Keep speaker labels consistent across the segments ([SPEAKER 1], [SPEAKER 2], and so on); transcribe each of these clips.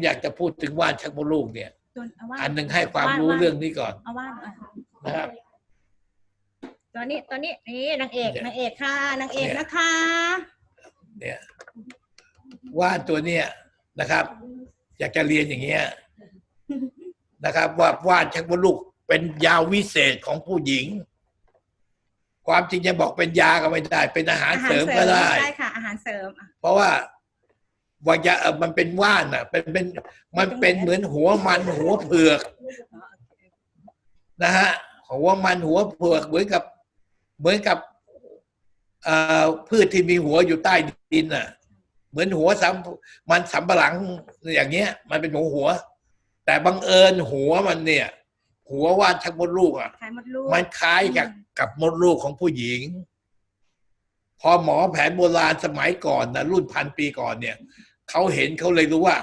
[SPEAKER 1] อยากจะพูดถึงว่านชักมดลูกเนี่ย
[SPEAKER 2] ตัวเอาว่า
[SPEAKER 1] อันหนึ่งให้ความรู้
[SPEAKER 2] ว่าน
[SPEAKER 1] เรื่องนี้ก่อน
[SPEAKER 2] เอาว่าอะ
[SPEAKER 1] นะครับ
[SPEAKER 2] ตัวนี้ตัวนี้นี่นางเอก
[SPEAKER 1] เนี่ย
[SPEAKER 2] นางเอกค่ะนางเอก
[SPEAKER 1] เนี่ย
[SPEAKER 2] นะคะ
[SPEAKER 1] เนี่ยว่านตัวเนี้ยนะครับ อยากจะเรียนอย่างเงี้ยนะครับ ว่าว่านชักมดลูกเป็นยาวิเศษของผู้หญิง ความจริงจะบอกเป็นยาก็ไม่ได้ เป็นอาหารเสริมก็ได้
[SPEAKER 2] ใช่ค่ะ อาหารเสริมอะ
[SPEAKER 1] เพราะว่า ว่ายาเอ่อมันเป็นว่านอะเป็นเป็นมันเป็นเหมือนหัวมันหัวเผือกนะฮะหัวมันหัวเผือกเหมือนกับเหมือนกับเอ่อพืชที่มีหัวอยู่ใต้ดินน่ะ เหมือนหัวสำมันสำปะหลังอย่างเงี้ย มันเป็นหัวหัว แต่บังเอิญหัวมันเนี่ย หัวว่านชักมดลูกอะ
[SPEAKER 2] คล้ายมดลูก
[SPEAKER 1] มันคล้ายกับกับมดลูกของผู้หญิงพอหมอแผนโบราณสมัยก่อนนะรุ่นพันปีก่อนเนี่ย เขาเห็นเขาเลยรู้ว่า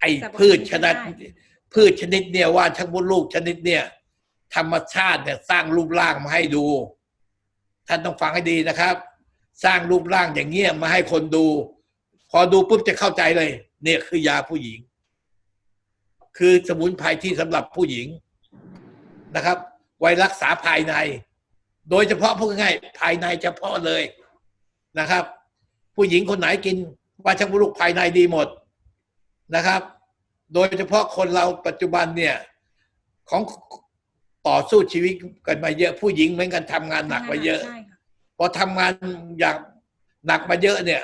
[SPEAKER 1] ไอ้พืชชนิดพืชชนิดเนี่ยว่าชักมดลูกชนิดเนี่ย ธรรมชาติเนี่ยสร้างรูปร่างมาให้ดู ท่านต้องฟังให้ดีนะครับ สร้างรูปร่างอย่างเงี้ยมาให้คนดู พอดูปุ๊บจะเข้าใจเลย เนี่ยคือยาผู้หญิง คือสมุนไพรที่สำหรับผู้หญิงนะครับ ไว้รักษาภายใน โดยเฉพาะพูดง่ายๆภายในเฉพาะเลยนะครับ ผู้หญิงคนไหนกิน ว่าชักบุรุษภายในดีหมดนะครับ โดยเฉพาะคนเราปัจจุบันเนี่ยของต่อสู้ชีวิตกันมาเยอะผู้หญิงเหมือนกันทำงานหนักมาเยอะ
[SPEAKER 2] ใช่ค่ะ
[SPEAKER 1] พอทำงานอย่างหนักมาเยอะเนี่ย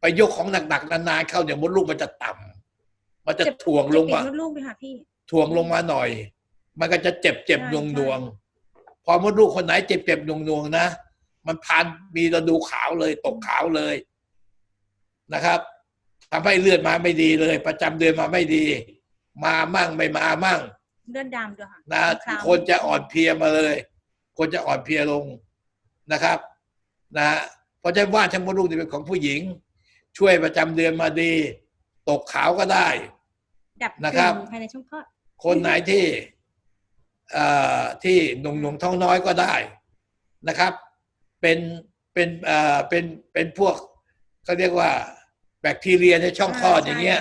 [SPEAKER 1] ไปยกของหนักๆนานๆเข้าเนี่ยมดลูกมันจะต่ำมันจะถ่วงลงมา
[SPEAKER 2] เจ็บติดมดลูกเลยค่ะพี่
[SPEAKER 1] ถ่วงลงมาหน่อย มันก็จะเจ็บเจ็บ
[SPEAKER 2] ใช่
[SPEAKER 1] ดวง
[SPEAKER 2] ใช่
[SPEAKER 1] ดวงพอมดลูกคนไหนเจ็บเจ็บดวงดวงนะมันพานมีระดูขาวเลยตกขาวเลย นะครับทำให้เลือดมาไม่ดีเลย ประจำเดือนมาไม่ดี มามั่งไม่มามั่ง
[SPEAKER 2] เลือดดำด้วยค่ะ
[SPEAKER 1] นะ
[SPEAKER 2] คล้ำ
[SPEAKER 1] คนจะอ่อนเพลียมาเลย คนจะอ่อนเพลียลงนะครับนะฮะเพราะฉะนั้นว่าทั้งมดลูกนี่เป็นของผู้หญิง ช่วยประจำเดือนมาดี ตกขาวก็ได้
[SPEAKER 2] ดับ
[SPEAKER 1] นะครับ
[SPEAKER 2] กลิ่ภายในช่องคลอด
[SPEAKER 1] คนไหนที่เอ่อที่หนุ่มหนุ่มๆท้องน้อยก็ได้นะครับ เป็นเป็นเอ่อเป็นเป็นพวกเขาเรียกว่า แบคทีเรียในช่องคลอดอย่างเงี้ย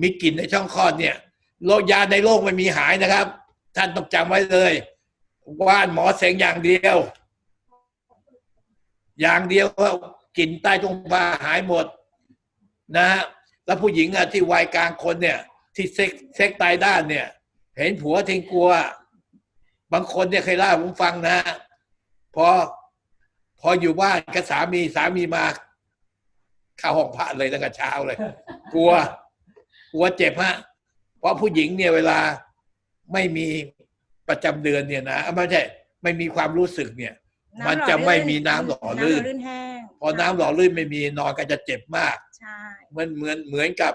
[SPEAKER 1] มีกลิ่นในช่องคลอดเนี่ยโรคยาในโลกไม่มีหายนะครับ ท่านต้องจำไว้เลยว่านหมอเสงอย่างเดียว อย่างเดียวก็กลิ่นใต้ตรงฟ้าหายหมดนะฮะแล้วผู้หญิงอะที่วัยกลางคนเนี่ย ที่เซ็กเซ็กตายด้านเนี่ย เห็นผัวทิ้งกลัว บางคนเนี่ยเคยเล่าให้ผมฟังนะพอพออยู่บ้านกับสามีสามีมา เข้าห้องพระเลยตั้งแต่เช้าเลย กลัว กลัวเจ็บฮะเพราะผู้หญิงเนี่ยเวลาไม่มีประจำเดือนเนี่ยนะเอ้าไม่ใช่ไม่มีความรู้สึกเนี่ยำมันจะไม่มีน้ำหล่อลื่นำ
[SPEAKER 2] ลื่นแห้ง
[SPEAKER 1] พอน้ำหล่อลื่นไม่มีนอนก็จะเจ็บมาก
[SPEAKER 2] ใช่
[SPEAKER 1] เหมือนเหมือนเหมือนกับ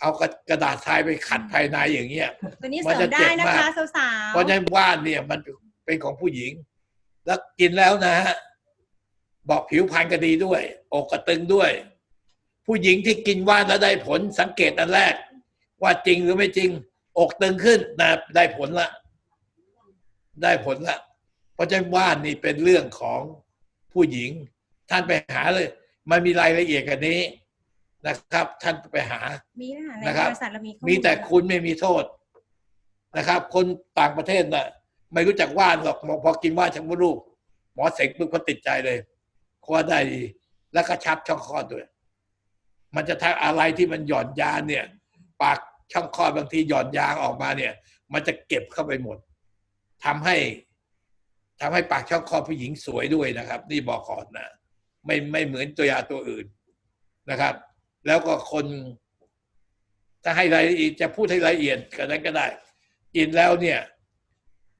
[SPEAKER 1] เอากระกระดาษทรายไปขัดภายในอย่างเงี้ย
[SPEAKER 2] ตัวนี้
[SPEAKER 1] มัน
[SPEAKER 2] เสริ
[SPEAKER 1] จะ
[SPEAKER 2] มได้
[SPEAKER 1] เจ็บ
[SPEAKER 2] นะ
[SPEAKER 1] มาก
[SPEAKER 2] คะสาวๆ
[SPEAKER 1] เพราะฉะนั้นว่านเนี่ยมันเป็นของผู้หญิง แล้วกินแล้วนะฮะ บอกผิวพรรณก็ดีด้วย อกกระตึงด้วย ผู้หญิงที่กินว่านแล้วได้ผลสังเกตอันแรก ว่าจริงหรือไม่จริง อกตึงขึ้นนะได้ผลละ ได้ผลละ เพราะฉะนั้นว่านนี่เป็นเรื่องของผู้หญิง ท่านไปหาเลย มันมีรายละเอียดกันนี้นะครับ ท่านไปหา
[SPEAKER 2] มีนะคะใน
[SPEAKER 1] นะครับ
[SPEAKER 2] บริษัทเรามีข้อล
[SPEAKER 1] มีแต่คุณไม่มีโทษนะครับ คนต่างประเทศน่ะ ไม่รู้จักว่านหรอกพอกินว่านชักมดลูก หมอเสงปุ๊บก็ติดใจเลย เพราะว่าได้ดีแล้วก็ชับช่องคลอดด้วย มันจะทำอะไรที่มันหย่อนยานเนี่ย ปากช่องคลอดบางทีหย่อนยางออกมาเนี่ย มันจะเก็บเข้าไปหมดทำให้ทำให้ปากช่องคลอดผู้หญิงสวยด้วยนะครับ นี่บอกก่อนนะไม่ไม่เหมือนตัวยาตัวอื่นนะครับ แล้วก็คน ถ้าให้รายละเอียดจะพูดให้รายละเอียดก็นั้นก็ได้ กินแล้วเนี่ย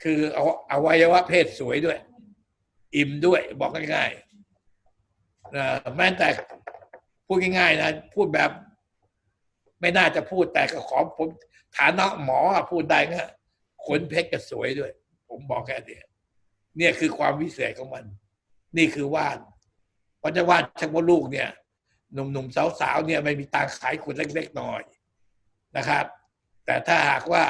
[SPEAKER 1] คือเอาอวัยวะเพศสวยด้วย อิ่มด้วยบอกง่ายๆ แม้แต่พูดง่ายๆนะพูดแบบไม่น่าจะพูดแต่ก็ขอผมฐานะหมอพูดได้นะขนเพชรก็สวยด้วย ผมบอกแค่เนี้ยเนี่ยคือความวิเศษของมัน นี่คือว่านเพราะจะว่านชักมดลูกเนี่ยหนุ่มๆสาวๆเนี่ยไม่มีตังขายขวดเล็กๆหน่อยนะครับ แต่ถ้าหากว่า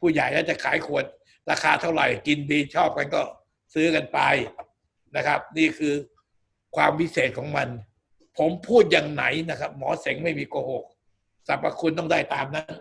[SPEAKER 1] ผู้ใหญ่แล้วจะขายขวด ราคาเท่าไหร่กินดีชอบกันก็ซื้อกันไปนะครับ นี่คือ ความวิเศษของมัน ผมพูดอย่างไหนนะครับ หมอเสงไม่มีโกหกสรรพคุณต้องได้ตามนั้น